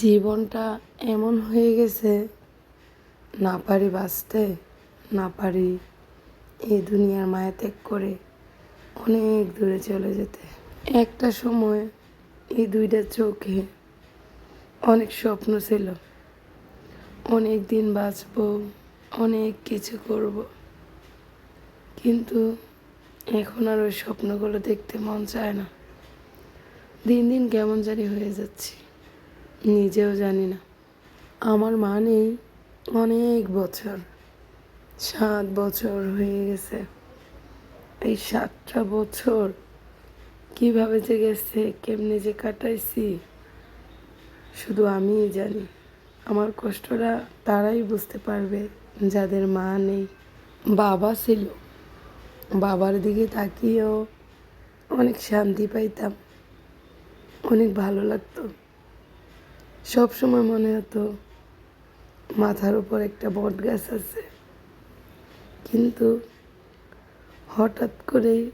জীবনটা এমন হয়ে গেছে, না পারি বাঁচতে, না পারি এই দুনিয়ার মায়া ত্যাগ করে অনেক দূরে চলে যেতে। একটা সময় এই দুইটা চোখে অনেক স্বপ্ন ছিল। অনেক দিন বাঁচবো, অনেক কিছু করব। কিন্তু এখন আর ওই স্বপ্নগুলো দেখতে মন চায় না। দিন দিন কেমন জানি হয়ে যাচ্ছি। নিজেও জানি না। আমার মা নেই অনেক বছর, সাত বছর হয়ে গেছে। এই সাতটা বছর কীভাবে যে গেছে, কেমনে যে কাটাইছি, শুধু আমিই জানি। আমার কষ্টটা তারাই বুঝতে পারবে, যাদের মা নেই। বাবা ছিল, বাবার দিকে তাকিয়েও অনেক শান্তি পাইতাম, অনেক ভালো লাগতো। সব সময় মনে হতো মাথার উপর একটা বট গাছ আছে। কিন্তু হঠাৎ করেই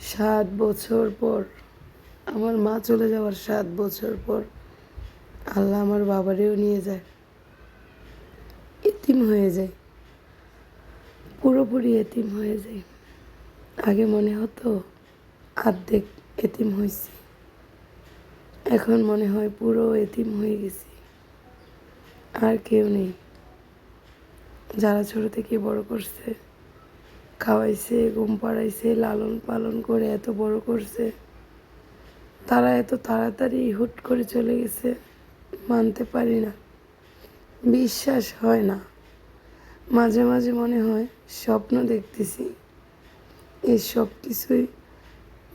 সাত বছর পর, আমার মা চলে যাওয়ার সাত বছর পর আল্লাহ আমার বাবারেও নিয়ে যায়। এতিম হয়ে যায়। পুরোপুরি এতিম হয়ে যায়। আগে মনে হতো আর্ধেক এতিম হয়েছি এখন মনে হয় পুরো এতিম হয়ে গেছি। আর কেউ নেই। যারা ছোট থেকে বড় করছে, খাওয়াইছে, ঘুম পাড়াইছে, লালন পালন করে এত বড় করছে, তারা এত তাড়াতাড়ি হুট করে চলে গেছে, মানতে পারি না। বিশ্বাস হয় না। মাঝে মাঝে মনে হয় স্বপ্ন দেখতেছি। এই সব কিছুই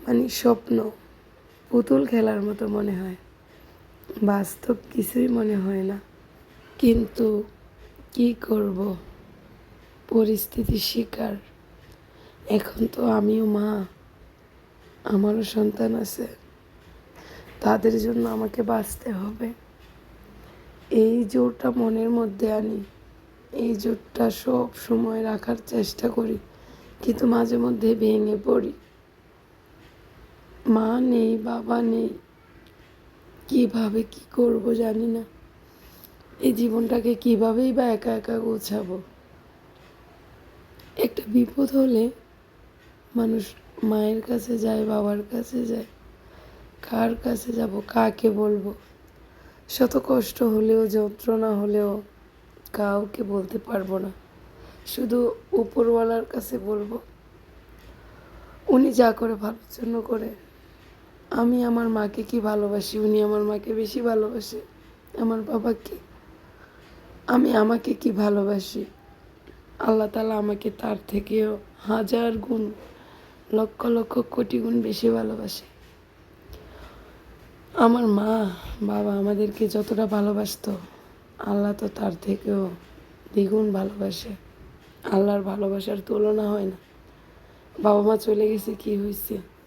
মানে স্বপ্ন। পুতুল খেলার মতো মনে হয়। বাস্তব কিছুই মনে হয় না। কিন্তু কি করব? পরিস্থিতির শিকার। এখন তো আমিও মা। আমারও সন্তান আছে। তাদের জন্য আমাকে বাঁচতে হবে। এই জোরটা মনের মধ্যে আনি। এই জোরটা সব সময় রাখার চেষ্টা করি। কিন্তু মাঝে মধ্যে ভেঙে পড়ি। মা নেই, বাবা নেই। কীভাবে কি করব জানি না। এই জীবনটাকে কিভাবেই বা একা একা গোছাবো। একটা বিপদ হলে মানুষ মায়ের কাছে যায়, বাবার কাছে যায়। কার কাছে যাব, কাকে বলব? শত কষ্ট হলেও, যন্ত্রণা হলেও কাউকে বলতে পারব না। শুধু উপরওয়ালার কাছে বলব, উনি যা করে ভালোর জন্য করে আমি আমার মাকে কি ভালোবাসি? উনি আমার মাকে বেশি ভালোবাসে। আমার বাবাকে। আমি আমাকে কি ভালোবাসি? আল্লাহ তালা আমাকে তার থেকেও হাজার গুণ, লক্ষ লক্ষ কোটি গুণ বেশি ভালোবাসে। আমার মা, বাবা আমাদেরকে যতটা ভালোবাসতো, আল্লাহ তো তার থেকেও দ্বিগুণ ভালোবাসে। আল্লাহর ভালোবাসার তুলনা হয় না। বাবা মা চলে গেছে, কি হয়েছে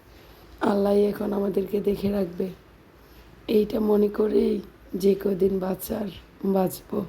আল্লাহ এখন আমাদেরকে দেখে রাখবে। এইটা মনে করেই যে কদিন বাঁচার বাঁচবো।